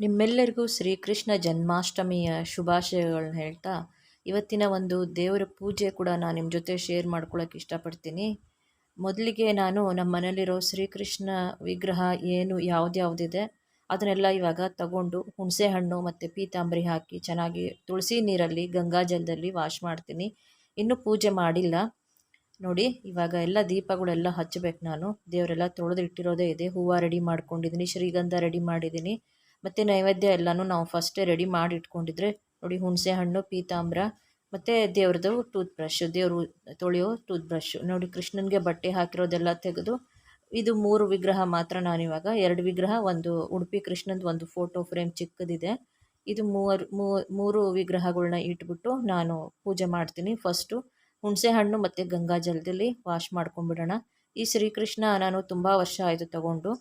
ನಿಮ್ಮೆಲ್ಲರಿಗೂ ಶ್ರೀಕೃಷ್ಣ ಜನ್ಮಾಷ್ಟಮಿಯ ಶುಭಾಶಯಗಳನ್ನ ಹೇಳ್ತಾ, ಇವತ್ತಿನ ಒಂದು ದೇವರ ಪೂಜೆ ಕೂಡ ನಾನು ನಿಮ್ಮ ಜೊತೆ ಶೇರ್ ಮಾಡ್ಕೊಳ್ಳೋಕೆ ಇಷ್ಟಪಡ್ತೀನಿ. ಮೊದಲಿಗೆ ನಾನು ನಮ್ಮ ಮನೇಲಿರೋ ಶ್ರೀಕೃಷ್ಣ ವಿಗ್ರಹ ಏನು ಯಾವುದ್ಯಾವುದಿದೆ, ಅದನ್ನೆಲ್ಲ ಇವಾಗ ತಗೊಂಡು ಹುಣಸೆ ಹಣ್ಣು ಮತ್ತು ಪೀತಾಂಬರಿ ಹಾಕಿ ಚೆನ್ನಾಗಿ ತುಳಸಿ ನೀರಲ್ಲಿ ಗಂಗಾಜಲದಲ್ಲಿ ವಾಶ್ ಮಾಡ್ತೀನಿ. ಇನ್ನೂ ಪೂಜೆ ಮಾಡಿಲ್ಲ. ನೋಡಿ, ಇವಾಗ ಎಲ್ಲ ದೀಪಗಳೆಲ್ಲ ಹಚ್ಚಬೇಕು ನಾನು. ದೇವರೆಲ್ಲ ತೊಳೆದು ಇಟ್ಟಿರೋದೇ ಇದೆ. ಹೂವು ರೆಡಿ ಮಾಡ್ಕೊಂಡಿದ್ದೀನಿ ಶ್ರೀಗಂಧ ರೆಡಿ ಮಾಡಿದ್ದೀನಿ ಮತ್ತು ನೈವೇದ್ಯ ಎಲ್ಲನೂ ನಾವು ಫಸ್ಟೇ ರೆಡಿ ಮಾಡಿ ಇಟ್ಕೊಂಡಿದ್ರೆ, ನೋಡಿ ಹುಣಸೆ ಹಣ್ಣು, ಪೀತಾಂಬ್ರ, ಮತ್ತು ದೇವ್ರದ್ದು ಟೂತ್ ಬ್ರಷ್ ದೇವರು ತೊಳೆಯೋ ಟೂತ್ ಬ್ರಷ್ ನೋಡಿ ಕೃಷ್ಣನಿಗೆ ಬಟ್ಟೆ ಹಾಕಿರೋದೆಲ್ಲ ತೆಗೆದು, ಇದು ಮೂರು ವಿಗ್ರಹ ಮಾತ್ರ ನಾನಿವಾಗ, ಎರಡು ವಿಗ್ರಹ, ಒಂದು ಉಡುಪಿ ಕೃಷ್ಣಂದು ಒಂದು ಫೋಟೋ ಫ್ರೇಮ್ ಚಿಕ್ಕದಿದೆ. ಇದು ಮೂವರು ಮೂರು ವಿಗ್ರಹಗಳನ್ನ ಇಟ್ಬಿಟ್ಟು ನಾನು ಪೂಜೆ ಮಾಡ್ತೀನಿ. ಫಸ್ಟು ಹುಣಸೆ ಹಣ್ಣು ಮತ್ತು ಗಂಗಾ ಜಲದಲ್ಲಿ ವಾಶ್ ಮಾಡ್ಕೊಂಡ್ಬಿಡೋಣ. ಈ ಶ್ರೀಕೃಷ್ಣ ನಾನು ತುಂಬ ವರ್ಷ ಆಯಿತು ತಗೊಂಡು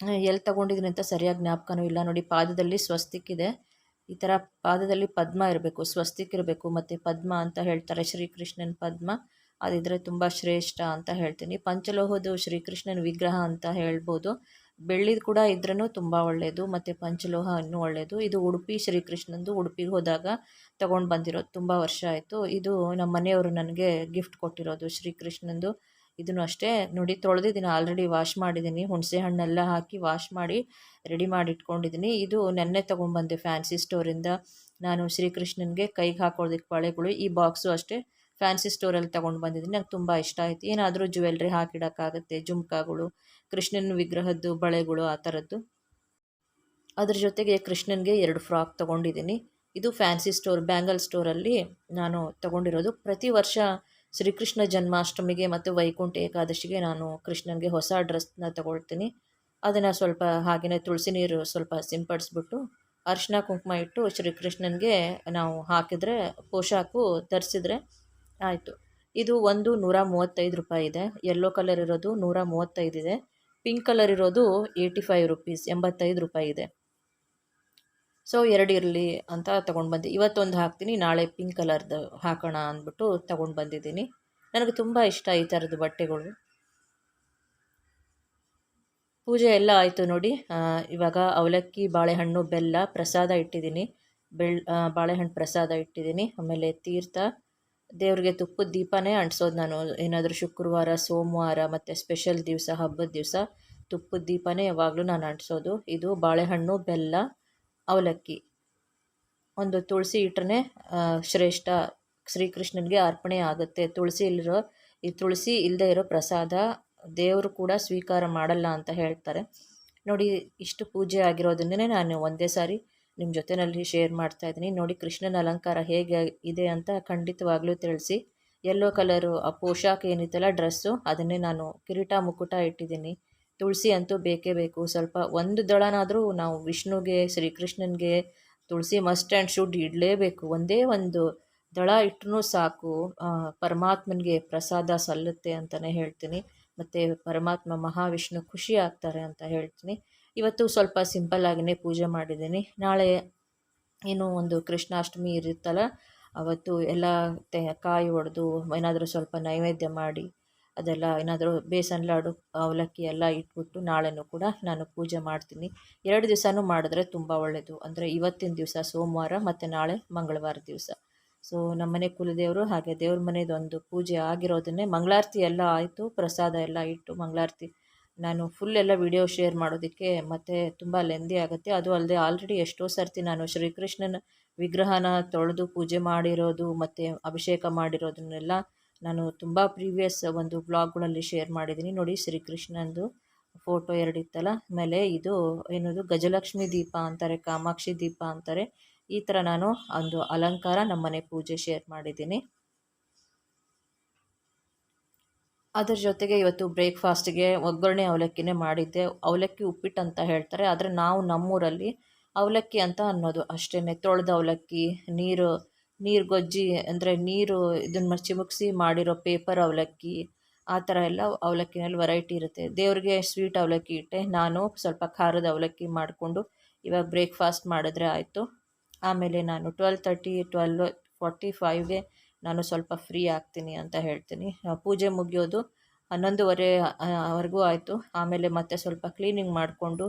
ಎಲ್ಲಿ ತಗೊಂಡಿದ್ದೀನಿ ಅಂತ ಸರಿಯಾಗಿ ಜ್ಞಾಪಕನೂ ಇಲ್ಲ. ನೋಡಿ, ಪಾದದಲ್ಲಿ ಸ್ವಸ್ತಿಕ್ ಇದೆ ಈ ಥರ ಪಾದದಲ್ಲಿ ಪದ್ಮ ಇರಬೇಕು, ಸ್ವಸ್ತಿಕ್ ಇರಬೇಕು. ಮತ್ತು ಪದ್ಮ ಅಂತ ಹೇಳ್ತಾರೆ ಶ್ರೀಕೃಷ್ಣನ ಪದ್ಮ. ಅದಿದ್ರೆ ತುಂಬ ಶ್ರೇಷ್ಠ ಅಂತ ಹೇಳ್ತೀನಿ. ಪಂಚಲೋಹದ ಶ್ರೀಕೃಷ್ಣನ ವಿಗ್ರಹ ಅಂತ ಹೇಳ್ಬೋದು. ಬೆಳ್ಳಿದ ಕೂಡ ಇದ್ರೂ ತುಂಬ ಒಳ್ಳೆಯದು ಮತ್ತು ಪಂಚಲೋಹ ಇನ್ನೂ ಒಳ್ಳೆಯದು ಇದು ಉಡುಪಿ ಶ್ರೀಕೃಷ್ಣಂದು ಉಡುಪಿಗೆ ಹೋದಾಗ ತೊಗೊಂಡು ಬಂದಿರೋದು ತುಂಬ ವರ್ಷ ಆಯಿತು. ಇದು ನಮ್ಮ ಮನೆಯವರು ನನಗೆ ಗಿಫ್ಟ್ ಕೊಟ್ಟಿರೋದು ಶ್ರೀಕೃಷ್ಣಂದು. ಇದನ್ನು ಅಷ್ಟೇ ನೋಡಿ ತೊಳೆದಿದ್ದೀನಿ. ಆಲ್ರೆಡಿ ವಾಶ್ ಮಾಡಿದ್ದೀನಿ. ಹುಣಸೆ ಹಣ್ಣೆಲ್ಲ ಹಾಕಿ ವಾಶ್ ಮಾಡಿ ರೆಡಿ ಮಾಡಿ ಇಟ್ಕೊಂಡಿದ್ದೀನಿ ಇದು ನೆನ್ನೆ ತೊಗೊಂಬಂದೆ ಫ್ಯಾನ್ಸಿ ಸ್ಟೋರಿಂದ ನಾನು ಶ್ರೀಕೃಷ್ಣನಿಗೆ ಕೈಗೆ ಹಾಕೊಳ್ಳೋದಕ್ಕೆ ಬಳೆಗಳು ಈ ಬಾಕ್ಸು ಅಷ್ಟೇ ಫ್ಯಾನ್ಸಿ ಸ್ಟೋರಲ್ಲಿ ತೊಗೊಂಡು ಬಂದಿದ್ದೀನಿ ನಂಗೆ ತುಂಬ ಇಷ್ಟ ಆಯಿತು. ಏನಾದರೂ ಜ್ಯುವೆಲ್ರಿ ಹಾಕಿಡೋಕ್ಕಾಗತ್ತೆ, ಜುಮ್ಕಾಗಳು, ಕೃಷ್ಣನ ವಿಗ್ರಹದ್ದು, ಬಳೆಗಳು ಆ ಥರದ್ದು. ಅದ್ರ ಜೊತೆಗೆ ಕೃಷ್ಣನಿಗೆ ಎರಡು ಫ್ರಾಕ್ ತೊಗೊಂಡಿದ್ದೀನಿ. ಇದು ಫ್ಯಾನ್ಸಿ ಸ್ಟೋರ್ ಬ್ಯಾಂಗಲ್ ಸ್ಟೋರಲ್ಲಿ ನಾನು ತೊಗೊಂಡಿರೋದು. ಪ್ರತಿ ವರ್ಷ ಶ್ರೀಕೃಷ್ಣ ಜನ್ಮಾಷ್ಟಮಿಗೆ ಮತ್ತು ವೈಕುಂಠ ಏಕಾದಶಿಗೆ ನಾನು ಕೃಷ್ಣನಿಗೆ ಹೊಸ ಡ್ರೆಸ್ನ ತಗೊಳ್ತೀನಿ. ಅದನ್ನು ಸ್ವಲ್ಪ ಹಾಗೆಯೇ ತುಳಸಿ ನೀರು ಸ್ವಲ್ಪ ಸಿಂಪಡಿಸ್ಬಿಟ್ಟು ಅರಿಶಿನ ಕುಂಕುಮ ಇಟ್ಟು ಶ್ರೀಕೃಷ್ಣನಿಗೆ ನಾವು ಹಾಕಿದರೆ ಪೋಷಾಕು ಧರಿಸಿದ್ರೆ ಆಯಿತು. ಇದು ಒಂದು ನೂರ ಮೂವತ್ತೈದು ರೂಪಾಯಿ ಇದೆ. ಯೆಲ್ಲೋ ಕಲರ್ ಇರೋದು ನೂರ ಮೂವತ್ತೈದು ಇದೆ. ಪಿಂಕ್ ಕಲರ್ ಇರೋದು ಏಯ್ಟಿ ಫೈವ್ ರುಪೀಸ್ ಎಂಬತ್ತೈದು ರೂಪಾಯಿ ಇದೆ. ಸೊ ಎರಡು ಇರಲಿ ಅಂತ ತೊಗೊಂಡು ಬಂದೆ. ಇವತ್ತೊಂದು ಹಾಕ್ತೀನಿ, ನಾಳೆ ಪಿಂಕ್ ಕಲರ್ದು ಹಾಕೋಣ ಅಂದ್ಬಿಟ್ಟು ತೊಗೊಂಡು ಬಂದಿದ್ದೀನಿ. ನನಗೆ ತುಂಬ ಇಷ್ಟ ಈ ಥರದ್ದು ಬಟ್ಟೆಗಳು. ಪೂಜೆ ಎಲ್ಲ ಆಯಿತು ನೋಡಿ. ಇವಾಗ ಅವಲಕ್ಕಿ, ಬಾಳೆಹಣ್ಣು, ಬೆಲ್ಲ, ಪ್ರಸಾದ ಇಟ್ಟಿದ್ದೀನಿ. ಬೆಳ್ ಬಾಳೆಹಣ್ಣು ಪ್ರಸಾದ ಇಟ್ಟಿದ್ದೀನಿ. ಆಮೇಲೆ ತೀರ್ಥ. ದೇವ್ರಿಗೆ ತುಪ್ಪದ ದೀಪನೇ ಅಂಟಿಸೋದು ನಾನು. ಏನಾದರೂ ಶುಕ್ರವಾರ, ಸೋಮವಾರ, ಮತ್ತು ಸ್ಪೆಷಲ್ ದಿವಸ, ಹಬ್ಬದ ದಿವಸ ತುಪ್ಪದ ದೀಪನೇ ಯಾವಾಗಲೂ ನಾನು ಅಂಟಿಸೋದು. ಇದು ಬಾಳೆಹಣ್ಣು, ಬೆಲ್ಲ ಅವಲಕ್ಕಿ. ಒಂದು ತುಳಸಿ ಇಟ್ರೆ ಶ್ರೇಷ್ಠ ಶ್ರೀಕೃಷ್ಣನಿಗೆ ಅರ್ಪಣೆ ಆಗುತ್ತೆ. ತುಳಸಿ ಇಲ್ಲಿರೋ, ಈ ತುಳಸಿ ಇಲ್ಲದೆ ಇರೋ ಪ್ರಸಾದ ದೇವರು ಕೂಡ ಸ್ವೀಕಾರ ಮಾಡಲ್ಲ ಅಂತ ಹೇಳ್ತಾರೆ. ನೋಡಿ, ಇಷ್ಟು ಪೂಜೆ ಆಗಿರೋದನ್ನೇ ನಾನು ಒಂದೇ ಸಾರಿ ನಿಮ್ಮ ಜೊತೆಯಲ್ಲಿ ಶೇರ್ ಮಾಡ್ತಾ ಇದ್ದೀನಿ. ನೋಡಿ, ಕೃಷ್ಣನ ಅಲಂಕಾರ ಹೇಗೆ ಇದೆ ಅಂತ ಖಂಡಿತವಾಗ್ಲೂ ತಿಳಿಸಿ. ಯೆಲ್ಲೋ ಕಲರು, ಆ ಪೋಷಾಕ್ ಏನಿತ್ತಲ್ಲ, ಡ್ರೆಸ್ಸು, ಅದನ್ನೇ ನಾನು ಕಿರೀಟ ಮುಕುಟ ಇಟ್ಟಿದ್ದೀನಿ. ತುಳಸಿ ಅಂತೂ ಬೇಕೇ ಬೇಕು. ಸ್ವಲ್ಪ ಒಂದು ದಳನಾದರೂ ನಾವು ವಿಷ್ಣುಗೆ, ಶ್ರೀಕೃಷ್ಣನಿಗೆ ತುಳಸಿ ಮಸ್ಟ್ ಆ್ಯಂಡ್ ಶುಡ್ ಇಡಲೇಬೇಕು. ಒಂದೇ ಒಂದು ದಳ ಇಟ್ಟರೂ ಸಾಕು. ಪರಮಾತ್ಮನಿಗೆ ಪ್ರಸಾದ ಸಲ್ಲುತ್ತೆ ಅಂತಲೇ ಹೇಳ್ತೀನಿ. ಮತ್ತು ಪರಮಾತ್ಮ ಮಹಾವಿಷ್ಣು ಖುಷಿ ಆಗ್ತಾರೆ ಅಂತ ಹೇಳ್ತೀನಿ. ಇವತ್ತು ಸ್ವಲ್ಪ ಸಿಂಪಲ್ಲಾಗಿಯೇ ಪೂಜೆ ಮಾಡಿದ್ದೀನಿ. ನಾಳೆ ಏನು ಒಂದು ಕೃಷ್ಣಾಷ್ಟಮಿ ಇರುತ್ತಲ್ಲ, ಅವತ್ತು ಎಲ್ಲ ತೆ, ಕಾಯಿ ಒಡೆದು ಏನಾದರೂ ಸ್ವಲ್ಪ ನೈವೇದ್ಯ ಮಾಡಿ ಅದೆಲ್ಲ ಏನಾದರೂ ಬೇಸನ್ ಲಾಡು, ಅವಲಕ್ಕಿ ಎಲ್ಲ ಇಟ್ಬಿಟ್ಟು ನಾಳೆನೂ ಕೂಡ ನಾನು ಪೂಜೆ ಮಾಡ್ತೀನಿ. ಎರಡು ದಿವಸನೂ ಮಾಡಿದ್ರೆ ತುಂಬ ಒಳ್ಳೆಯದು ಅಂದರೆ ಇವತ್ತಿನ ದಿವಸ ಸೋಮವಾರ ಮತ್ತು ನಾಳೆ ಮಂಗಳವಾರ ದಿವಸ. ಸೊ ನಮ್ಮನೆ ಕುಲದೇವರು ಹಾಗೆ ದೇವ್ರ ಮನೆಯದೊಂದು ಪೂಜೆ ಆಗಿರೋದನ್ನೇ ಮಂಗಳಾರತಿ ಎಲ್ಲ ಆಯಿತು, ಪ್ರಸಾದ ಎಲ್ಲ ಇಟ್ಟು ಮಂಗಳಾರತಿ. ನಾನು ಫುಲ್ ಎಲ್ಲ ವಿಡಿಯೋ ಶೇರ್ ಮಾಡೋದಕ್ಕೆ ಮತ್ತು ತುಂಬ ಲೆಂದಿ ಆಗುತ್ತೆ. ಅದು ಅಲ್ಲದೆ ಆಲ್ರೆಡಿ ಎಷ್ಟೋ ಸರ್ತಿ ನಾನು ಶ್ರೀಕೃಷ್ಣನ ವಿಗ್ರಹನ ತೊಳೆದು ಪೂಜೆ ಮಾಡಿರೋದು, ಮತ್ತು ಅಭಿಷೇಕ ಮಾಡಿರೋದನ್ನೆಲ್ಲ ನಾನು ತುಂಬ ಪ್ರೀವಿಯಸ್ ಒಂದು ಬ್ಲಾಗ್ಗಳಲ್ಲಿ ಶೇರ್ ಮಾಡಿದ್ದೀನಿ. ನೋಡಿ ಶ್ರೀಕೃಷ್ಣಂದು ಫೋಟೋ ಎರಡಿತ್ತಲ್ಲ ಆಮೇಲೆ ಇದು ಏನದು, ಗಜಲಕ್ಷ್ಮಿ ದೀಪ ಅಂತಾರೆ, ಕಾಮಾಕ್ಷಿ ದೀಪ ಅಂತಾರೆ. ಈ ಥರ ನಾನು ಒಂದು ಅಲಂಕಾರ ನಮ್ಮನೆ ಪೂಜೆ ಶೇರ್ ಮಾಡಿದ್ದೀನಿ. ಅದರ ಜೊತೆಗೆ ಇವತ್ತು ಬ್ರೇಕ್ಫಾಸ್ಟ್ಗೆ ಒಗ್ಗರಣೆ ಅವಲಕ್ಕಿನೇ ಮಾಡಿದ್ದೆ. ಅವಲಕ್ಕಿ ಉಪ್ಪಿಟ್ಟು ಅಂತ ಹೇಳ್ತಾರೆ, ಆದರೆ ನಾವು ನಮ್ಮೂರಲ್ಲಿ ಅವಲಕ್ಕಿ ಅಂತ ಅನ್ನೋದು ಅಷ್ಟೇ ತೊಳೆದ ಅವಲಕ್ಕಿ, ನೀರು ನೀರು ಗೊಜ್ಜಿ ಅಂದರೆ ನೀರು ಇದನ್ನು ಚಿಮುಕ್ಸಿ ಮಾಡಿರೋ ಪೇಪರ್ ಅವಲಕ್ಕಿ, ಆ ಥರ ಎಲ್ಲ ಅವಲಕ್ಕಿನಲ್ಲಿ ವೆರೈಟಿ ಇರುತ್ತೆ. ದೇವ್ರಿಗೆ ಸ್ವೀಟ್ ಅವಲಕ್ಕಿ ಇಟ್ಟೆ. ನಾನು ಸ್ವಲ್ಪ ಖಾರದ ಅವಲಕ್ಕಿ ಮಾಡಿಕೊಂಡು ಇವಾಗ ಬ್ರೇಕ್ಫಾಸ್ಟ್ ಮಾಡಿದ್ರೆ ಆಯಿತು. ಆಮೇಲೆ ನಾನು ಟ್ವೆಲ್ ತರ್ಟಿ ಟ್ವೆಲ್ ಫಾರ್ಟಿ ಫೈವ್ಗೆ ನಾನು ಸ್ವಲ್ಪ ಫ್ರೀ ಆಗ್ತೀನಿ ಅಂತ ಹೇಳ್ತೀನಿ. ಪೂಜೆ ಮುಗಿಯೋದು ಹನ್ನೊಂದುವರೆ ವರೆಗೂ ಆಯಿತು. ಆಮೇಲೆ ಮತ್ತೆ ಸ್ವಲ್ಪ ಕ್ಲೀನಿಂಗ್ ಮಾಡಿಕೊಂಡು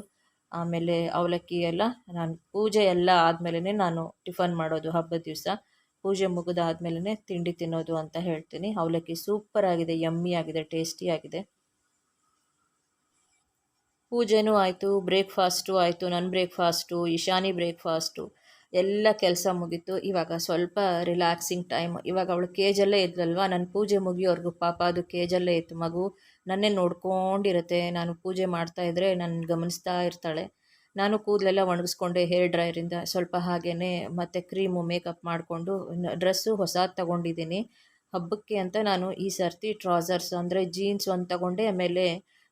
ಆಮೇಲೆ ಅವಲಕ್ಕಿ ಎಲ್ಲ ನಾನು, ಪೂಜೆ ಎಲ್ಲ ಆದಮೇಲೆ ನಾನು ಟಿಫನ್ ಮಾಡೋದು ಹಬ್ಬದ ದಿವಸ. ಪೂಜೆ ಮುಗಿದಾದ್ಮೇಲೆ ತಿಂಡಿ ತಿನ್ನೋದು ಅಂತ ಹೇಳ್ತೀನಿ. ಅವಲಕ್ಕಿ ಸೂಪರ್ ಆಗಿದೆ ಯಮ್ಮಿ ಆಗಿದೆ ಟೇಸ್ಟಿ ಆಗಿದೆ. ಪೂಜೆನೂ ಆಯಿತು ಬ್ರೇಕ್ಫಾಸ್ಟು ಆಯಿತು ನನ್ನ ಬ್ರೇಕ್ಫಾಸ್ಟು ಇಶಾನಿ ಬ್ರೇಕ್ಫಾಸ್ಟು ಎಲ್ಲ ಕೆಲಸ ಮುಗೀತು. ಇವಾಗ ಸ್ವಲ್ಪ ರಿಲ್ಯಾಕ್ಸಿಂಗ್ ಟೈಮ್ ಇವಾಗ ಅವಳು ಕೇಜಲ್ಲೇ ಇದ್ಲಲ್ವ? ನನ್ನ ಪೂಜೆ ಮುಗಿಯೋರ್ಗು ಪಾಪ ಅದು ಕೇಜಲ್ಲೇ ಇತ್ತು. ಮಗು ನನ್ನೇ ನೋಡ್ಕೊಂಡಿರುತ್ತೆ. ನಾನು ಪೂಜೆ ಮಾಡ್ತಾ ಇದ್ದರೆ ನಾನು ಗಮನಿಸ್ತಾ ಇರ್ತಾಳೆ. ನಾನು ಕೂದಲೆಲ್ಲ ಒಣಗಿಸ್ಕೊಂಡೆ ಹೇರ್ ಡ್ರೈಯರಿಂದ ಸ್ವಲ್ಪ ಹಾಗೇ ಮತ್ತು ಕ್ರೀಮು ಮೇಕಪ್ ಮಾಡಿಕೊಂಡು ಡ್ರೆಸ್ಸು ಹೊಸದು ತಗೊಂಡಿದ್ದೀನಿ. ಹಬ್ಬಕ್ಕೆ ಅಂತ ನಾನು ಈ ಸರ್ತಿ ಟ್ರಾಸರ್ಸ್ ಅಂದರೆ ಜೀನ್ಸ್ ಒಂದು ತಗೊಂಡೆ, ಆಮೇಲೆ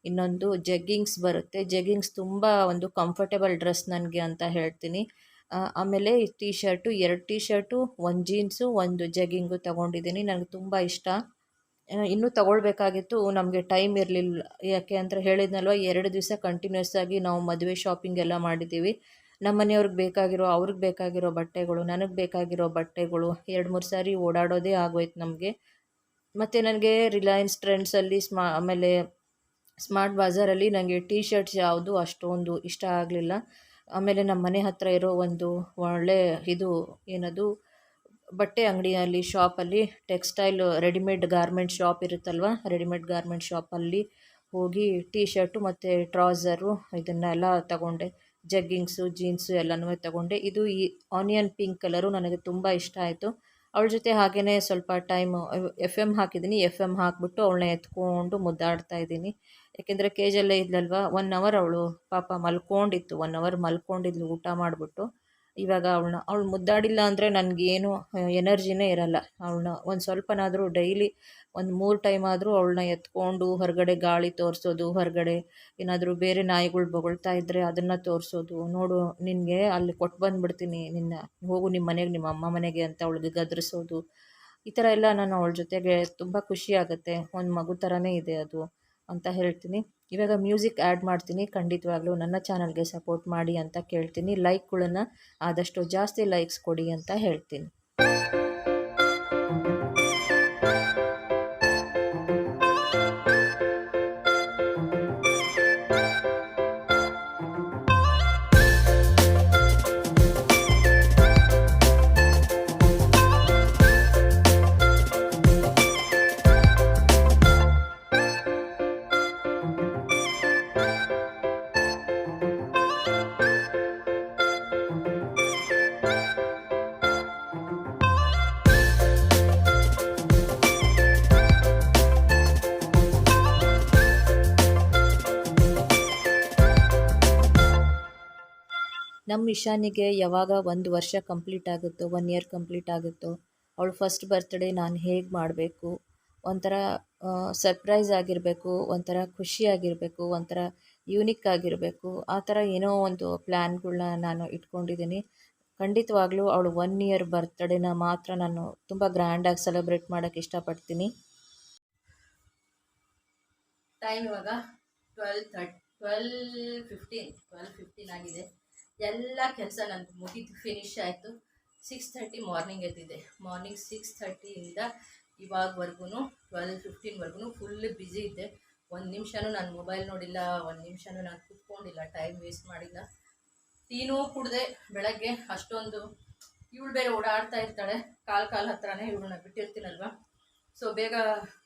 ಇನ್ನೊಂದು ಜಗ್ಗಿಂಗ್ಸ್ ಬರುತ್ತೆ. ಜಗ್ಗಿಂಗ್ಸ್ ತುಂಬ ಒಂದು ಕಂಫರ್ಟೇಬಲ್ ಡ್ರೆಸ್ ನನಗೆ ಅಂತ ಹೇಳ್ತೀನಿ. ಆಮೇಲೆ ಟೀ ಶರ್ಟು ಎರಡು ಟೀ ಶರ್ಟು ಒಂದು ಜೀನ್ಸು ಒಂದು ಜಗ್ಗಿಂಗು ತೊಗೊಂಡಿದ್ದೀನಿ. ನನಗೆ ತುಂಬ ಇಷ್ಟ. ಇನ್ನೂ ತಗೊಳ್ಬೇಕಾಗಿತ್ತು. ನಮಗೆ ಟೈಮ್ ಇರಲಿಲ್ಲ. ಯಾಕೆ ಅಂತ ಹೇಳಿದ್ನಲ್ವ, ಎರಡು ದಿವಸ ಕಂಟಿನ್ಯೂಸ್ ಆಗಿ ನಾವು ಮದುವೆ ಶಾಪಿಂಗ್ ಎಲ್ಲ ಮಾಡಿದ್ದೀವಿ. ನಮ್ಮ ಮನೆಯವ್ರಿಗೆ ಬೇಕಾಗಿರೋ, ಅವ್ರಿಗೆ ಬೇಕಾಗಿರೋ ಬಟ್ಟೆಗಳು, ನನಗೆ ಬೇಕಾಗಿರೋ ಬಟ್ಟೆಗಳು, ಎರಡು ಮೂರು ಸಾರಿ ಓಡಾಡೋದೇ ಆಗೋಯ್ತು ನಮಗೆ. ಮತ್ತು ನನಗೆ ರಿಲಯನ್ಸ್ ಟ್ರೆಂಡ್ಸಲ್ಲಿ ಸ್ಮಾ, ಆಮೇಲೆ ಸ್ಮಾರ್ಟ್ ಬಾಜಾರಲ್ಲಿ ನನಗೆ ಟೀ ಶರ್ಟ್ಸ್ ಯಾವುದು ಅಷ್ಟೊಂದು ಇಷ್ಟ ಆಗಲಿಲ್ಲ. ಆಮೇಲೆ ನಮ್ಮ ಮನೆ ಹತ್ತಿರ ಇರೋ ಒಂದು ಒಳ್ಳೆ ಇದು ಏನದು ಬಟ್ಟೆ ಅಂಗಡಿಯಲ್ಲಿ, ಶಾಪಲ್ಲಿ, ಟೆಕ್ಸ್ಟೈಲ್, ರೆಡಿಮೇಡ್ ಗಾರ್ಮೆಂಟ್ ಶಾಪ್ ಇರುತ್ತಲ್ವ? ರೆಡಿಮೇಡ್ ಗಾರ್ಮೆಂಟ್ ಶಾಪಲ್ಲಿ ಹೋಗಿ ಟೀ ಶರ್ಟು ಮತ್ತು ಟ್ರಾಸರು ಇದನ್ನೆಲ್ಲ ತಗೊಂಡೆ. ಜಗ್ಗಿಂಗ್ಸು, ಜೀನ್ಸು ಎಲ್ಲನೂ ತಗೊಂಡೆ. ಇದು ಈ ಆನಿಯನ್ ಪಿಂಕ್ ಕಲರು ನನಗೆ ತುಂಬ ಇಷ್ಟ ಆಯಿತು. ಅವಳ ಜೊತೆ ಹಾಗೆಯೇ ಸ್ವಲ್ಪ ಟೈಮ್ ಎಫ್ ಎಂ ಹಾಕಿದ್ದೀನಿ. ಎಫ್ ಎಂ ಹಾಕಿಬಿಟ್ಟು ಅವಳನ್ನ ಎತ್ಕೊಂಡು ಮುದ್ದಾಡ್ತಾ ಇದ್ದೀನಿ. ಯಾಕೆಂದರೆ ಕೇಜಲ್ಲೇ ಇದ್ಲಲ್ವ? ಒನ್ ಅವರ್ ಅವಳು ಪಾಪ ಮಲ್ಕೊಂಡಿತ್ತು. ಒನ್ ಅವರ್ ಮಲ್ಕೊಂಡಿದ್ಲು ಊಟ ಮಾಡಿಬಿಟ್ಟು. ಇವಾಗ ಅವಳನ್ನ, ಅವಳು ಮುದ್ದಾಡಿಲ್ಲ ಅಂದರೆ ನನಗೇನು ಎನರ್ಜಿನೇ ಇರಲ್ಲ. ಅವಳನ್ನ ಒಂದು ಸ್ವಲ್ಪನಾದರೂ ಡೈಲಿ ಒಂದು ಮೂರು ಟೈಮ್ ಆದರೂ ಅವಳನ್ನ ಎತ್ಕೊಂಡು ಹೊರಗಡೆ ಗಾಳಿ ತೋರಿಸೋದು, ಹೊರಗಡೆ ಏನಾದರೂ ಬೇರೆ ನಾಯಿಗಳು ಬೊಗಳ್ತಾ ಇದ್ದರೆ ಅದನ್ನು ತೋರಿಸೋದು. ನೋಡು, ನಿನಗೆ ಅಲ್ಲಿ ಕೊಟ್ಟು ಬಂದುಬಿಡ್ತೀನಿ, ನಿನ್ನ ಹೋಗು ನಿಮ್ಮ ಮನೆಗೆ, ನಿಮ್ಮ ಅಮ್ಮ ಮನೆಗೆ ಅಂತ ಅವಳಿಗೆ ಗದರಿಸೋದು. ಈ ಥರ ಎಲ್ಲ ನಾನು ಅವಳ ಜೊತೆಗೆ ತುಂಬ ಖುಷಿ ಆಗುತ್ತೆ. ಒಂದು ಮಗು ಥರನೇ ಇದೆ ಅದು ಅಂತ ಹೇಳ್ತೀನಿ. ಇವಾಗ ಮ್ಯೂಸಿಕ್ ಆ್ಯಡ್ ಮಾಡ್ತೀನಿ, ಖಂಡಿತವಾಗ್ಲೂ ನನ್ನ ಚಾನಲ್ಗೆ ಸಪೋರ್ಟ್ ಮಾಡಿ ಅಂತ ಕೇಳ್ತೀನಿ. ಲೈಕ್ಗಳನ್ನು ಆದಷ್ಟು ಜಾಸ್ತಿ ಲೈಕ್ಸ್ ಕೊಡಿ ಅಂತ ಹೇಳ್ತೀನಿ. ನಮ್ಮ ಇಶಾನಿಗೆ ಯಾವಾಗ ಒಂದು ವರ್ಷ ಕಂಪ್ಲೀಟ್ ಆಗುತ್ತೋ ಒನ್ ಇಯರ್ ಕಂಪ್ಲೀಟ್ ಆಗುತ್ತೋ, ಅವಳು ಫಸ್ಟ್ ಬರ್ತ್ಡೇ ನಾನು ಹೇಗೆ ಮಾಡಬೇಕು, ಒಂಥರ ಸರ್ಪ್ರೈಸ್ ಆಗಿರಬೇಕು, ಒಂಥರ ಖುಷಿಯಾಗಿರಬೇಕು ಒಂಥರ ಯೂನಿಕ್ ಆಗಿರಬೇಕು, ಆ ಥರ ಏನೋ ಒಂದು ಪ್ಲ್ಯಾನ್ಗಳನ್ನ ನಾನು ಇಟ್ಕೊಂಡಿದ್ದೀನಿ. ಖಂಡಿತವಾಗ್ಲೂ ಅವಳು ಒನ್ ಇಯರ್ ಬರ್ತ್ಡೇನ ಮಾತ್ರ ನಾನು ತುಂಬ ಗ್ರ್ಯಾಂಡಾಗಿ ಸೆಲೆಬ್ರೇಟ್ ಮಾಡೋಕ್ಕೆ ಇಷ್ಟಪಡ್ತೀನಿ. ಟೈಮ್ ಇವಾಗ twelve thirty twelve fifteen twelve fifteen ಆಗಿದೆ. ಎಲ್ಲ ಕೆಲಸ ನಂದು ಮುಗಿದು ಫಿನಿಶ್ ಆಯಿತು. ಸಿಕ್ಸ್ ಥರ್ಟಿ ಮಾರ್ನಿಂಗ್ ಎದ್ದಿದೆ. ಮಾರ್ನಿಂಗ್ ಸಿಕ್ಸ್ ಥರ್ಟಿಯಿಂದ ಇವಾಗವರೆಗೂ ಟ್ವೆಲ್ ಫಿಫ್ಟೀನ್ವರೆಗೂ ಫುಲ್ ಬ್ಯುಸಿ ಇದ್ದೆ. ಒಂದು ನಿಮಿಷನೂ ನಾನು ಮೊಬೈಲ್ ನೋಡಿಲ್ಲ, ಒಂದು ನಿಮಿಷನೂ ನಾನು ಕುತ್ಕೊಂಡಿಲ್ಲ ಟೈಮ್ ವೇಸ್ಟ್ ಮಾಡಿಲ್ಲ. ಟೀನೂ ಕುಡ್ದೆ ಬೆಳಗ್ಗೆ, ಅಷ್ಟೊಂದು ಇವಳು ಬೇರೆ ಓಡಾಡ್ತಾ ಇರ್ತಾಳೆ. ಕಾಲು ಕಾಲು ಹತ್ರನೇ ಇವಳನ್ನ ಬಿಟ್ಟಿರ್ತೀನಲ್ವ? ಸೊ ಬೇಗ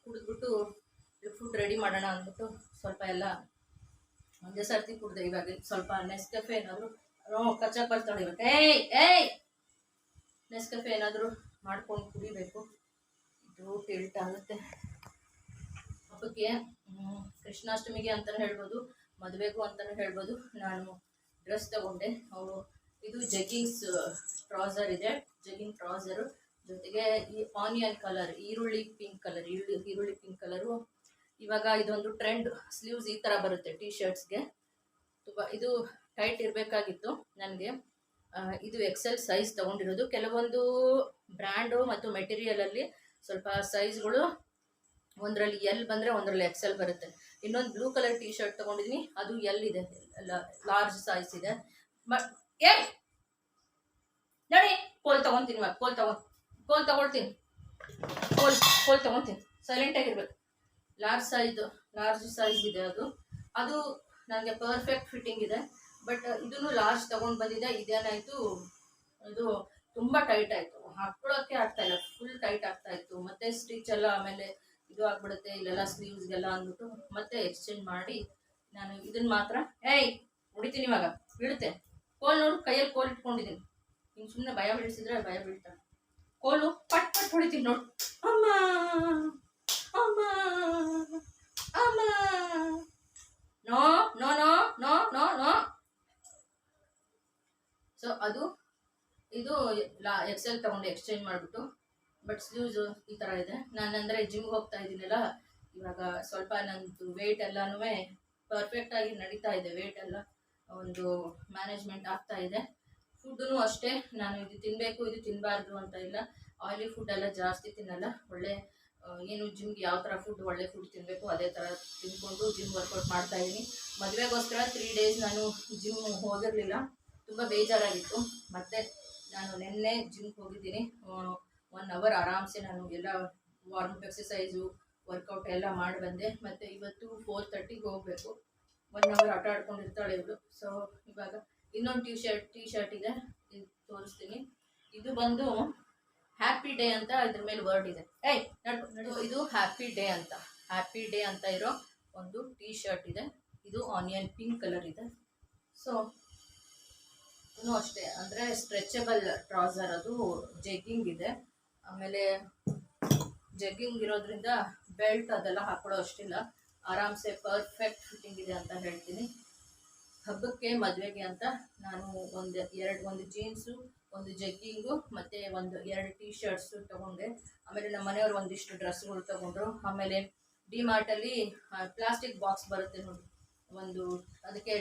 ಕುಡಿದ್ಬಿಟ್ಟು ಫುಡ್ ರೆಡಿ ಮಾಡೋಣ ಅಂದ್ಬಿಟ್ಟು ಸ್ವಲ್ಪ ಎಲ್ಲ ಒಂದೇ ಸರ್ತಿ ಕುಡ್ದೆ. ಇವಾಗ ಸ್ವಲ್ಪ ನೆಸ್ಕೆಫೆ ಏನಾದರೂ ಏಯ್ ಏಯ್! ನೆಸ್ಕೆಫೆ ಏನಾದರೂ ಮಾಡ್ಕೊಂಡು ಕುಡಿಬೇಕು. ಇದು ಟಿಲ್ಟ್ ಆಗುತ್ತೆ. ಹಬ್ಬಕ್ಕೆ ಕೃಷ್ಣಾಷ್ಟಮಿಗೆ ಅಂತ ಹೇಳ್ಬೋದು, ಮದುವೆಗೂ ಅಂತ ಹೇಳ್ಬೋದು. ನಾನು ಡ್ರೆಸ್ ತಗೊಂಡೆ. ಅವಳು, ಇದು ಜಗ್ಗಿಂಗ್ಸ್ ಟ್ರೌಸರ್ ಇದೆ. ಜಗ್ಗಿಂಗ್ ಟ್ರೌಸರ್ ಜೊತೆಗೆ ಈ ಆನಿಯನ್ ಕಲರ್ ಈರುಳ್ಳಿ ಪಿಂಕ್ ಕಲರ್ ಈರುಳ್ಳಿ ಈರುಳ್ಳಿ ಪಿಂಕ್ ಕಲರು ಇವಾಗ ಇದೊಂದು ಟ್ರೆಂಡ್ ಸ್ಲೀವ್ಸ್ ಈ ಥರ ಬರುತ್ತೆ ಟಿ ಶರ್ಟ್ಸ್ಗೆ ತುಂಬ ಇದು ಟೈಟ್ ಇರಬೇಕಾಗಿತ್ತು ನನಗೆ. ಇದು ಎಕ್ಸೆಲ್ ಸೈಜ್ ತೊಗೊಂಡಿರೋದು. ಕೆಲವೊಂದು ಬ್ರ್ಯಾಂಡು ಮತ್ತು ಮೆಟೀರಿಯಲಲ್ಲಿ ಸ್ವಲ್ಪ ಸೈಜ್ಗಳು ಒಂದರಲ್ಲಿ ಎಲ್ ಬಂದರೆ ಒಂದರಲ್ಲಿ ಎಕ್ಸೆಲ್ ಬರುತ್ತೆ. ಇನ್ನೊಂದು ಬ್ಲೂ ಕಲರ್ ಟಿ ಶರ್ಟ್ ತೊಗೊಂಡಿದ್ದೀನಿ ಅದು ಎಲ್ ಇದೆ. ಲಾರ್ಜ್ ಸೈಜ್ ಇದೆ. ಬಟ್ ಏ! ನೋಡಿ ಕೋಲ್ ತೊಗೊತೀನಿ ಕೋಲ್ ತಗೊ ಕೋಲ್ ತೊಗೊಳ್ತೀನಿ. ಕೋಲ್ ಕೋಲ್ ತೊಗೊತೀನಿ. ಸೈಲೆಂಟಾಗಿರ್ಬೇಕು ಲಾರ್ಜ್ ಸೈಜ್ ಲಾರ್ಜ್ ಸೈಜ್ ಇದೆ ಅದು. ಅದು ನನಗೆ ಪರ್ಫೆಕ್ಟ್ ಫಿಟ್ಟಿಂಗ್ ಇದೆ. ಬಟ್ ಇದನ್ನು ಲಾಸ್ಟ್ ತೊಗೊಂಡು ಬಂದಿದ್ದೆ. ಇದೇನಾಯಿತು ಅದು ತುಂಬ ಟೈಟ್ ಆಯಿತು. ಹಾಕ್ಕೊಳ್ಳೋಕ್ಕೆ ಆಗ್ತಾ ಇಲ್ಲ. ಫುಲ್ ಟೈಟ್ ಆಗ್ತಾ ಇತ್ತು. ಮತ್ತೆ ಸ್ಟಿಚ್ ಎಲ್ಲ ಆಮೇಲೆ ಇದು ಆಗ್ಬಿಡುತ್ತೆ. ಇಲ್ಲೆಲ್ಲ ಸ್ಲೀವ್ಸ್ಗೆಲ್ಲ ಅಂದ್ಬಿಟ್ಟು ಮತ್ತೆ ಎಕ್ಸ್ಚೇಂಜ್ ಮಾಡಿ ನಾನು ಇದನ್ನ ಮಾತ್ರ. ಏಯ್, ಹೊಡಿತೀನಿ ಇವಾಗ. ಬೀಳುತ್ತೆ. ಕೋಲ್ ನೋಡು, ಕೈಯಲ್ಲಿ ಕೋಲ್ ಇಟ್ಕೊಂಡಿದ್ದೀನಿ. ಹಿಂಗೆ ಸುಮ್ಮನೆ ಭಯ ಬೀಳಿಸಿದ್ರೆ ಭಯ ಬೀಳ್ತಾನೆ ಕೋಲು ಪಟ್ ಪಟ್ ಹೊಡಿತೀನಿ ನೋಡು. ಅಮ್ಮ ಅಮ್ಮ ಅಮ್ಮ. ನೋ ನೋ ನೋ ಸೊ ಅದು ಇದು ಲಾ ಎಕ್ಸೆಲ್ ತಗೊಂಡು ಎಕ್ಸ್ಚೇಂಜ್ ಮಾಡಿಬಿಟ್ಟು ಬಟ್ ಸ್ಲೂಸ್ ಈ ಥರ ಇದೆ. ನಾನು ಅಂದರೆ ಜಿಮ್ಗೆ ಹೋಗ್ತಾ ಇದ್ದೀನಲ್ಲ, ಇವಾಗ ಸ್ವಲ್ಪ ನಂದು ವೆಯ್ಟ್ ಎಲ್ಲನೂ ಪರ್ಫೆಕ್ಟಾಗಿ ನಡೀತಾ ಇದೆ ವೆಯ್ಟ್ ಎಲ್ಲ ಒಂದು ಮ್ಯಾನೇಜ್ಮೆಂಟ್ ಆಗ್ತಾ ಇದೆ. ಫುಡ್ಡು ಅಷ್ಟೇ, ನಾನು ಇದು ತಿನ್ನಬೇಕು ಇದು ತಿನ್ನಬಾರ್ದು ಅಂತ ಇಲ್ಲ. ಆಯಿಲಿ ಫುಡ್ ಎಲ್ಲ ಜಾಸ್ತಿ ತಿನ್ನಲ್ಲ. ಒಳ್ಳೆ ಏನು ಜಿಮ್ಗೆ ಯಾವ ಥರ ಫುಡ್ ಒಳ್ಳೆ ಫುಡ್ ತಿನ್ನಬೇಕು ಅದೇ ಥರ ತಿನ್ಕೊಂಡು ಜಿಮ್ ವರ್ಕೌಟ್ ಮಾಡ್ತಾ ಇದ್ದೀನಿ ಮದುವೆಗೋಸ್ಕರ ತ್ರೀ ಡೇಸ್ ನಾನು ಜಿಮ್ ಹೋಗಿರಲಿಲ್ಲ. ತುಂಬ ಬೇಜಾರಾಗಿತ್ತು. ಮತ್ತೆ ನಾನು ನಿನ್ನೆ ಜಿಮ್ಗೆ ಹೋಗಿದ್ದೀನಿ. ಒನ್ ಅವರ್ ಆರಾಮ್ಸೆ ನಾನು ಎಲ್ಲ ವಾರ್ಮ್ ಎಕ್ಸಸೈಸು ವರ್ಕೌಟ್ ಎಲ್ಲ ಮಾಡಿ ಬಂದೆ. ಮತ್ತು ಇವತ್ತು ಫೋರ್ ತರ್ಟಿಗೆ ಹೋಗಬೇಕು. ಒನ್ ಅವರ್ ಆಟ ಆಡ್ಕೊಂಡಿರ್ತಾಳೆ ಇವಳು. ಸೊ ಇವಾಗ ಇನ್ನೊಂದು ಟಿ ಶರ್ಟ್ ಟೀ ಶರ್ಟ್ ಇದೆ ತೋರಿಸ್ತೀನಿ. ಇದು ಬಂದು ಹ್ಯಾಪಿ ಡೇ ಅಂತ ಇದ್ರ ಮೇಲೆ ವರ್ಡ್ ಇದೆ. ಏಯ್, ನಡ್ಕೊ. ಇದು ಹ್ಯಾಪಿ ಡೇ ಅಂತ. ಹ್ಯಾಪಿ ಡೇ ಅಂತ ಇರೋ ಒಂದು ಟೀ ಶರ್ಟ್ ಇದೆ. ಇದು ಆನಿಯನ್ ಪಿಂಕ್ ಕಲರ್ ಇದೆ. ಸೊ ಇದೂ ಅಷ್ಟೇ. ಅಂದರೆ ಸ್ಟ್ರೆಚಬಲ್ ಟ್ರೌಸರ್ ಅದು ಜಗ್ಗಿಂಗ್ ಇದೆ. ಆಮೇಲೆ ಜಗ್ಗಿಂಗ್ ಇರೋದ್ರಿಂದ ಬೆಲ್ಟ್ ಅದೆಲ್ಲ ಹಾಕೊಳ್ಳೋ ಅಷ್ಟಿಲ್ಲ. ಆರಾಮ್ಸೆ ಪರ್ಫೆಕ್ಟ್ ಫಿಟ್ಟಿಂಗ್ ಇದೆ ಅಂತ ಹೇಳ್ತೀನಿ. ಹಬ್ಬಕ್ಕೆ ಮದುವೆಗೆ ಅಂತ ನಾನು ಒಂದು ಎರಡು, ಒಂದು ಜೀನ್ಸು ಒಂದು ಜಗ್ಗಿಂಗು ಮತ್ತು ಒಂದು ಎರಡು ಟೀ ಶರ್ಟ್ಸು ತೊಗೊಂಡೆ. ಆಮೇಲೆ ನಮ್ಮ ಮನೆಯವರು ಒಂದಿಷ್ಟು ಡ್ರೆಸ್ಗಳು ತೊಗೊಂಡ್ರು. ಆಮೇಲೆ ಡಿ ಮಾರ್ಟಲ್ಲಿ ಪ್ಲಾಸ್ಟಿಕ್ ಬಾಕ್ಸ್ ಬರುತ್ತೆ ನೋಡಿ. ಒಂದು ಅದಕ್ಕೆ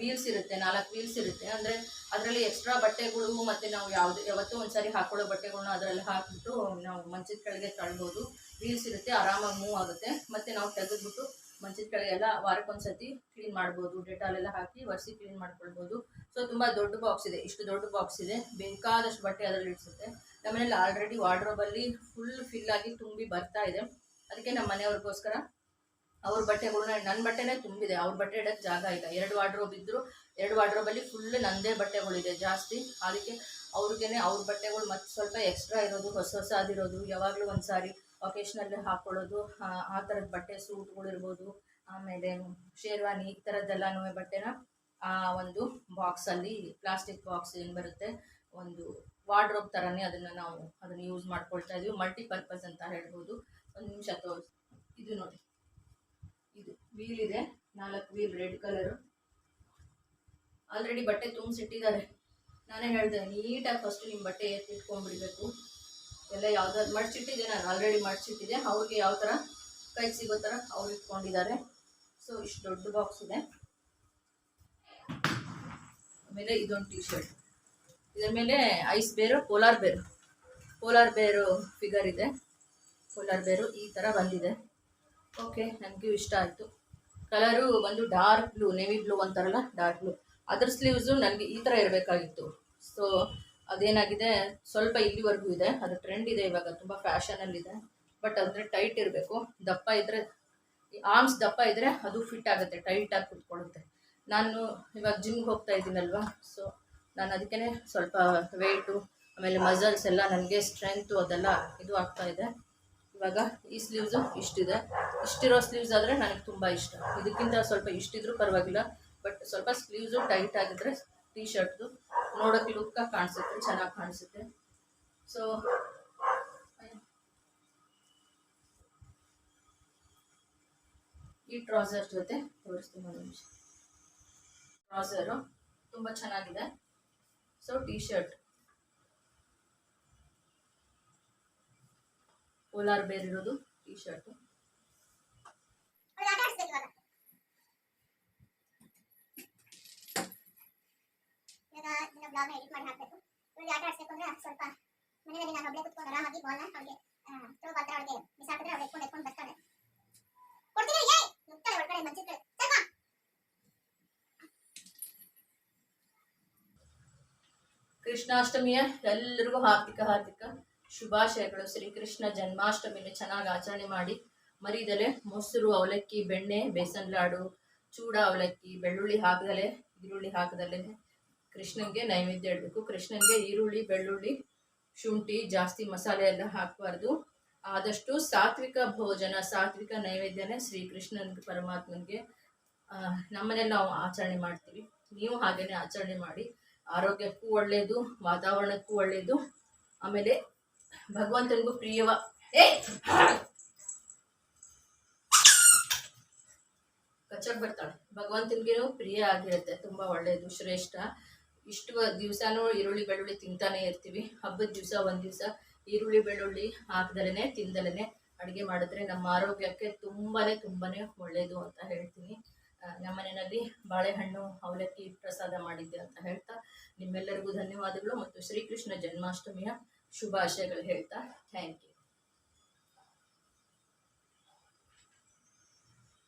ವೀಲ್ಸ್ ಇರುತ್ತೆ, ನಾಲ್ಕು ವೀಲ್ಸ್ ಇರುತ್ತೆ. ಅಂದರೆ ಅದರಲ್ಲಿ ಎಕ್ಸ್ಟ್ರಾ ಬಟ್ಟೆಗಳು ಮತ್ತು ನಾವು ಯಾವುದೇ, ಯಾವತ್ತೂ ಒಂದು ಸಾರಿ ಹಾಕೊಳ್ಳೋ ಬಟ್ಟೆಗಳ್ನ ಅದರಲ್ಲಿ ಹಾಕಿಬಿಟ್ಟು ನಾವು ಮಂಚದ ಕೆಳಗೆ ತಳ್ಬೋದು. ವೀಲ್ಸ್ ಇರುತ್ತೆ, ಆರಾಮಾಗಿ ಮೂವ್ ಆಗುತ್ತೆ. ಮತ್ತು ನಾವು ತೆಗೆದ್ಬಿಟ್ಟು ಮಂಚದ ಕೆಳಗೆಲ್ಲ ವಾರಕ್ಕೊಂದ್ಸತಿ ಕ್ಲೀನ್ ಮಾಡ್ಬೋದು. ಡೆಟಾಲೆಲ್ಲ ಹಾಕಿ ಒರೆಸಿ ಕ್ಲೀನ್ ಮಾಡ್ಕೊಳ್ಬೋದು. ಸೊ ತುಂಬ ದೊಡ್ಡ ಬಾಕ್ಸ್ ಇದೆ, ಇಷ್ಟು ದೊಡ್ಡ ಬಾಕ್ಸ್ ಇದೆ. ಬೇಕಾದಷ್ಟು ಬಟ್ಟೆ ಅದರಲ್ಲಿ ಇಡಿಸುತ್ತೆ. ನಮ್ಮನೇಲಿ ಆಲ್ರೆಡಿ ವಾರ್ಡ್ರೋಬಲ್ಲಿ ಫುಲ್ ಫಿಲ್ ಆಗಿ ತುಂಬಿ ಬರ್ತಾ ಇದೆ. ಅದಕ್ಕೆ ನಮ್ಮ ಮನೆಯವ್ರಿಗೋಸ್ಕರ ಅವ್ರ ಬಟ್ಟೆಗಳ್ನ ನನ್ನ ಬಟ್ಟೆನೇ ತುಂಬಿದೆ. ಅವ್ರ ಬಟ್ಟೆ ಇಡೋಕ್ಕೆ ಜಾಗ ಇಲ್ಲ. ಎರಡು ವಾರ್ಡ್ರೋಬ್ ಇದ್ದರು ಎರಡು ವಾರ್ಡ್ರೋಬಲ್ಲಿ ಫುಲ್ ನಂದೇ ಬಟ್ಟೆಗಳಿದೆ ಜಾಸ್ತಿ. ಅದಕ್ಕೆ ಅವ್ರಿಗೇನೆ ಅವ್ರ ಬಟ್ಟೆಗಳು ಮತ್ತೆ ಸ್ವಲ್ಪ ಎಕ್ಸ್ಟ್ರಾ ಇರೋದು, ಹೊಸ ಹೊಸದಿರೋದು, ಯಾವಾಗಲೂ ಒಂದು ಸಾರಿ ಒಕೇಶ್ನಲ್ಲಿ ಹಾಕ್ಕೊಳ್ಳೋದು ಆ ಥರದ ಬಟ್ಟೆ ಸೂಟ್ಗಳಿರ್ಬೋದು ಆಮೇಲೆ ಶೇರ್ವಾನಿ ಈ ಥರದ್ದೆಲ್ಲನೂ ಬಟ್ಟೆನ, ಆ, ಒಂದು ಬಾಕ್ಸಲ್ಲಿ ಪ್ಲಾಸ್ಟಿಕ್ ಬಾಕ್ಸ್ ಏನು ಬರುತ್ತೆ, ಒಂದು ವಾರ್ಡ್ರೋಬ್ ಥರನೇ ಅದನ್ನು ನಾವು ಅದನ್ನು ಯೂಸ್ ಮಾಡ್ಕೊಳ್ತಾ ಇದೀವಿ. ಮಲ್ಟಿಪರ್ಪಸ್ ಅಂತ ಹೇಳ್ಬೋದು. ಒಂದು ನಿಮಿಷ ತೋರಿಸಿ. ಇದು ನೋಡಿ. ವೀಲ್ ಇದೆ. ನಾಲ್ಕು ವೀಲ್ ರೆಡ್ ಕಲರು ಆಲ್ರೆಡಿ ಬಟ್ಟೆ ತುಂಬಿಸಿಟ್ಟಿದ್ದಾರೆ. ನಾನೇ ಹೇಳಿದೆ, ನೀಟಾಗಿ ಫಸ್ಟ್ ನಿಮ್ಮ ಬಟ್ಟೆ ಎತ್ತಿಟ್ಕೊಂಡ್ಬಿಡ್ಬೇಕು ಎಲ್ಲ ಯಾವ್ದಾದ್ರು ಮಡ್ಚಿಟ್ಟಿದ್ದೆ ನಾನು ಆಲ್ರೆಡಿ ಮಡ್ಚಿಟ್ಟಿದ್ದೆ. ಅವ್ರಿಗೆ ಯಾವ ಥರ ಕೈ ಸಿಗೋ ಥರ ಅವ್ರು ಇಟ್ಕೊಂಡಿದ್ದಾರೆ. ಸೊ ಇಷ್ಟು ದೊಡ್ಡ ಬಾಕ್ಸ್ ಇದೆ. ಆಮೇಲೆ ಇದೊಂದು ಟಿ ಶರ್ಟ್ ಇದರ ಮೇಲೆ ಐಸ್ ಬೇರು ಪೋಲಾರ್ ಬೇರು ಪೋಲಾರ್ ಬೇರು ಫಿಗರ್ ಇದೆ. ಪೋಲಾರ್ ಬೇರು ಈ ಥರ ಬಂದಿದೆ. ಓಕೆ ನನಗೂ ಇಷ್ಟ ಆಯಿತು. ಕಲರು ಬಂದು ಡಾರ್ಕ್ ಬ್ಲೂ, ನೇವಿ ಬ್ಲೂ ಅಂತಾರಲ್ಲ ಡಾರ್ಕ್ ಬ್ಲೂ. ಅದ್ರ ಸ್ಲೀವ್ಸು ನನಗೆ ಈ ಥರ ಇರಬೇಕಾಗಿತ್ತು. ಸೊ ಅದೇನಾಗಿದೆ, ಸ್ವಲ್ಪ ಇಲ್ಲಿವರೆಗೂ ಇದೆ, ಅದು ಟ್ರೆಂಡ್ ಇದೆ ಇವಾಗ, ತುಂಬ ಫ್ಯಾಷನಲ್ಲಿದೆ ಬಟ್ ಅಂದರೆ ಟೈಟ್ ಇರಬೇಕು. ದಪ್ಪ ಇದ್ದರೆ ಆರ್ಮ್ಸ್ ದಪ್ಪ ಇದ್ದರೆ ಅದು ಫಿಟ್ ಆಗುತ್ತೆ ಟೈಟಾಗಿ ಕುತ್ಕೊಳ್ಳುತ್ತೆ. ನಾನು ಇವಾಗ ಜಿಮ್ಗೆ ಹೋಗ್ತಾ ಇದ್ದೀನಲ್ವಾ ಸೊ ನಾನು ಅದಕ್ಕೇ ಸ್ವಲ್ಪ ವೆಯ್ಟು ಆಮೇಲೆ ಮಸಲ್ಸ್ ಎಲ್ಲ ನನಗೆ ಸ್ಟ್ರೆಂತು ಅದೆಲ್ಲ ಇದು ಆಗ್ತಾ ಇದೆ. ಇವಾಗ ಈ ಸ್ಲೀವ್ಸು ಇಷ್ಟಿದೆ. ಇಷ್ಟಿರೋ ಸ್ಲೀವ್ಸ್ ಆದರೆ ನನಗೆ ತುಂಬ ಇಷ್ಟ. ಇದಕ್ಕಿಂತ ಸ್ವಲ್ಪ ಇಷ್ಟಿದ್ರೂ ಪರವಾಗಿಲ್ಲ ಬಟ್ ಸ್ವಲ್ಪ ಸ್ಲೀವ್ಸು ಟೈಟ್ ಆಗಿದ್ರೆ ಟೀ ಶರ್ಟ್ದು ನೋಡೋಕ್ಕೆ ಲುಕ್ಕಾಗಿ ಕಾಣಿಸುತ್ತೆ, ಚೆನ್ನಾಗಿ ಕಾಣಿಸುತ್ತೆ. ಸೊ ಈ ಟ್ರೌಸರ್ ಜೊತೆ ತೋರಿಸ್ತೀನಿ ಒಂದು ಟ್ರೌಸರು ತುಂಬ ಚೆನ್ನಾಗಿದೆ. So T shirt polar bear ಇರೋದು ಟೀ ಶರ್ಟು ಅವ್ಳು ಆಟ ಆಡಿಸ್ಬೇಕು ಇವಾಗ ಇವಾಗ ಇನ್ನು ಬ್ಲಾಗ್ನ ಎಡಿಟ್ ಮಾಡಿ ಹಾಕ್ಬೇಕು ಇವಳಿಗೆ ಆಟ ಆಡಿಸ್ಬೇಕು ಅಂದ್ರೆ ಸ್ವಲ್ಪ ಮನೆಯಲ್ಲಿ ನಾನು ಒಬ್ಬಳೆ ಕುತ್ಕೊಂಡು ಆರಾಮಾಗಿ ಬಾಲ್ನ ಅವಳಿಗೆ ಥ್ರೋ ಬಾಲ್ ಥರ ಅವಳಿಗೆ ಮಿಸ್ ಹಾಕಿದ್ರೆ ಅವಳು ಎತ್ಕೊಂಡು ಎತ್ಕೊಂಡು ಬರ್ತಾಳೆ ಕೊಡ್ತೀನಿ ಏಯ್ ನುಗ್ತಾಳೆ ಒಳಗಡೆ ಮಂಚಿದ ಕಡೆ ಸ್ವಲ್ಪ ಕೃಷ್ಣಾಷ್ಟಮಿಯ ಎಲ್ಲರಿಗೂ ಹಾರ್ದಿಕ ಹಾರ್ದಿಕ ಶುಭಾಶಯಗಳು. ಶ್ರೀಕೃಷ್ಣ ಜನ್ಮಾಷ್ಟಮಿನ ಚೆನ್ನಾಗಿ ಆಚರಣೆ ಮಾಡಿ ಮರಿದಲೆ ಮೊಸರು ಅವಲಕ್ಕಿ ಬೆಣ್ಣೆ ಬೇಸನ್ ಲಾಡು ಚೂಡ ಅವಲಕ್ಕಿ ಬೆಳ್ಳುಳ್ಳಿ ಹಾಕದಲೆ ಈರುಳ್ಳಿ ಹಾಕದಲೆ ಕೃಷ್ಣನಿಗೆ ನೈವೇದ್ಯ ಇಡಬೇಕು. ಕೃಷ್ಣನಿಗೆ ಈರುಳ್ಳಿ ಬೆಳ್ಳುಳ್ಳಿ ಶುಂಠಿ ಜಾಸ್ತಿ ಮಸಾಲೆ ಎಲ್ಲ ಹಾಕಬಾರ್ದು. ಆದಷ್ಟು ಸಾತ್ವಿಕ ಭೋಜನ ಸಾತ್ವಿಕ ನೈವೇದ್ಯನೇ ಶ್ರೀಕೃಷ್ಣನಿಗೆ ಪರಮಾತ್ಮನಿಗೆ ಆ, ನಮ್ಮನೇಲಿ ನಾವು ಆಚರಣೆ ಮಾಡ್ತೀವಿ. ನೀವು ಹಾಗೇನೆ ಆಚರಣೆ ಮಾಡಿ. ಆರೋಗ್ಯಕ್ಕೂ ಒಳ್ಳೆಯದು ವಾತಾವರಣಕ್ಕೂ ಒಳ್ಳೆಯದು ಆಮೇಲೆ ಭಗವಂತನಿಗೂ ಪ್ರಿಯವ. ಕಚ್ಚಕ್ ಬರ್ತಾಳೆ. ಭಗವಂತನಿಗೇನು ಪ್ರಿಯ ಆಗಿರುತ್ತೆ. ತುಂಬಾ ಒಳ್ಳೆಯದು ಶ್ರೇಷ್ಠ. ಇಷ್ಟು ದಿವಸನೂ ಈರುಳ್ಳಿ, ಬೆಳ್ಳುಳ್ಳಿ ತಿಂತಾನೆ ಇರ್ತೀವಿ. ಹಬ್ಬದ ದಿವಸ, ಒಂದು ದಿವಸ ಈರುಳ್ಳಿ, ಬೆಳ್ಳುಳ್ಳಿ ಹಾಕ್ದಲೇ ತಿಂದಲೇ ಅಡುಗೆ ಮಾಡಿದ್ರೆ ನಮ್ಮ ಆರೋಗ್ಯಕ್ಕೆ ತುಂಬಾನೇ ತುಂಬಾನೇ ಒಳ್ಳೆಯದು ಅಂತ ಹೇಳ್ತೀನಿ. ನಮ್ಮ ಮನೆಯಲ್ಲಿ ಬಾಳೆಹಣ್ಣು, ಅವಲಕ್ಕಿ ಪ್ರಸಾದ ಮಾಡಿದ್ದೆ ಅಂತ ಹೇಳ್ತಾ ನಿಮ್ಮೆಲ್ಲರಿಗೂ ಧನ್ಯವಾದಗಳು ಮತ್ತು ಶ್ರೀಕೃಷ್ಣ ಜನ್ಮಾಷ್ಟಮಿಯ ಶುಭಾಶಯಗಳು ಹೇಳ್ತಾ ಥ್ಯಾಂಕ್ ಯು